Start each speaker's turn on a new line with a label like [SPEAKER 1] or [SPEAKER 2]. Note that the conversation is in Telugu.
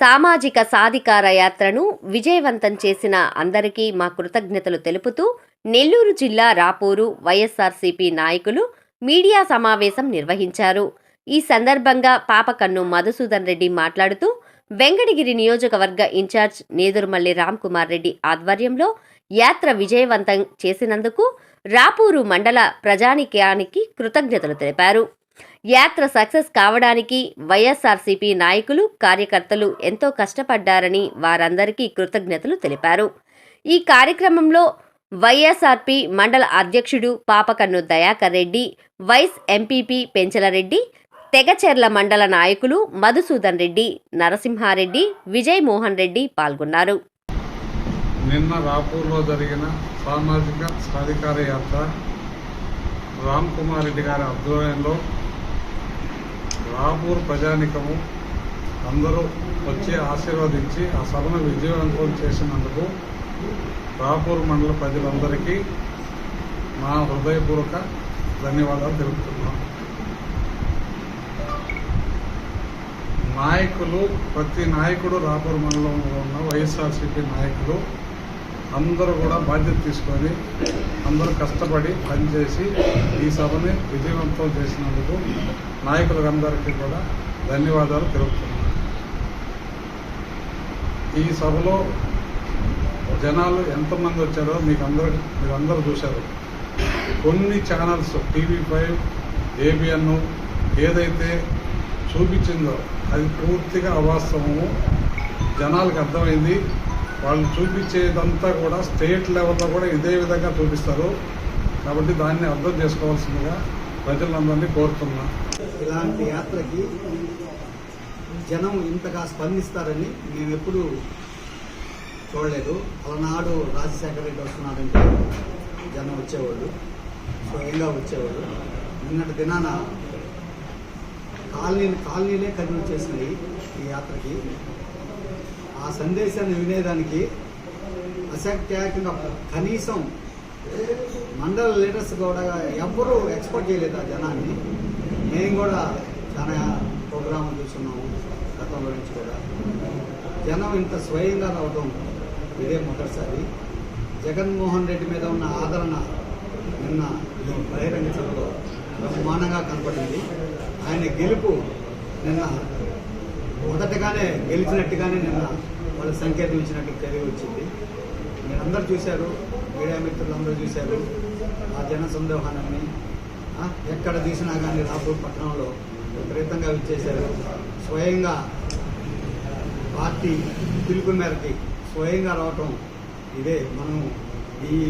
[SPEAKER 1] సామాజిక సాధికార యాత్రను విజయవంతం చేసిన అందరికీ మా కృతజ్ఞతలు తెలుపుతూ నెల్లూరు జిల్లా రాపూరు వైఎస్ఆర్సీపీ నాయకులు మీడియా సమావేశం నిర్వహించారు. ఈ సందర్భంగా పాపకన్ను మధుసూదన్ రెడ్డి మాట్లాడుతూ వెంకటగిరి నియోజకవర్గ ఇన్ఛార్జ్ నేదురుమల్లి రామ్కుమార్ రెడ్డి ఆధ్వర్యంలో యాత్ర విజయవంతం చేసినందుకు రాపూరు మండల ప్రజానికానికి కృతజ్ఞతలు తెలిపారు. యాత్ర సక్సెస్ కావడానికి వైఎస్ఆర్సీపీ నాయకులు కార్యకర్తలు ఎంతో కష్టపడ్డారని వారందరికీ కృతజ్ఞతలు తెలిపారు. ఈ కార్యక్రమంలో వైఎస్ఆర్పి మండల అధ్యక్షుడు పాపకన్ను దయాకర్ రెడ్డి వైస్ ఎంపీపీ పెంచలరెడ్డి తెగచెర్ల మండల నాయకులు మధుసూదన్ రెడ్డి నరసింహారెడ్డి విజయ్ మోహన్ రెడ్డి పాల్గొన్నారు.
[SPEAKER 2] నిన్న రాపూర్లో జరిగిన సామాజిక సాధికార యాత్ర రామ్ కుమార్ రెడ్డి గారి ఆధ్వర్యంలో రాపూర్ ప్రజానికము అందరూ వచ్చి ఆశీర్వదించి ఆ సభను విజయవంతం చేసినందుకు రాపూర్ మండల ప్రజలందరికీ మా హృదయపూర్వక ధన్యవాదాలు తెలుపుతున్నాం నాయకులు ప్రతి నాయకుడు రాపూర్ మండలంలో ఉన్న వైఎస్ఆర్సీపీ నాయకులు అందరూ కూడా బాధ్యత తీసుకొని అందరూ కష్టపడి పనిచేసి ఈ సభని విజయవంతం చేసినందుకు నాయకులందరికీ కూడా ధన్యవాదాలు తెలుపుతున్నాను. ఈ సభలో జనాలు ఎంతమంది వచ్చారో మీకు అందరూ మీరు అందరూ చూశారు. కొన్ని ఛానల్స్ టీవీ ఫైవ్ ఏబిఎన్ ఏదైతే చూపించిందో అది పూర్తిగా అవాస్తవము. జనాలకు అర్థమైంది. వాళ్ళు చూపించేదంతా కూడా స్టేట్ లెవెల్లో కూడా ఇదే విధంగా చూపిస్తారు. కాబట్టి దాన్ని అర్థం చేసుకోవాల్సిందిగా ప్రజలందరినీ కోరుతున్నా.
[SPEAKER 3] ఇలాంటి యాత్రకి జనం ఇంతగా స్పందిస్తారని మేము ఎప్పుడు చూడలేదు. అలనాడు రాజశేఖర రెడ్డి వస్తున్నాడంటే జనం వచ్చేవాళ్ళు. స్వయంగా వచ్చేవాళ్ళు. నిన్నటి దినాన కాలనీ కాలనీలే కదిలి చేసినాయి ఈ యాత్రకి. ఆ సందేశాన్ని వినేదానికి అసంఖ్యాకంగా కనీసం మండల లీడర్స్ కూడా ఎవ్వరూ ఎక్స్పోర్ట్ చేయలేదు ఆ జనాన్ని. మేము కూడా చాలా ప్రోగ్రాం చూస్తున్నాము గతంలో నుంచి కూడా. జనం ఇంత స్వయంగా రావడం ఇదే మొదటిసారి. జగన్మోహన్ రెడ్డి మీద ఉన్న ఆదరణ నిన్న బహిరంగ సభలో బ్రహ్మాండంగా కనపడింది. ఆయన గెలుపు నిన్న మొదటగానే గెలిచినట్టుగానే నిన్న వాళ్ళు సంకేతం ఇచ్చినట్టు తెలివి వచ్చింది. మీరందరూ చూశారు మీడియా మిత్రులందరూ చూశారు ఆ జన సందోహాన్ని ఎక్కడ తీసినా కానీ రాపూర్ పట్టణంలో విపరీతంగా విచ్చేశారు. స్వయంగా పార్టీ పిలుపు మేరకి స్వయంగా రావటం ఇదే మనం ఈ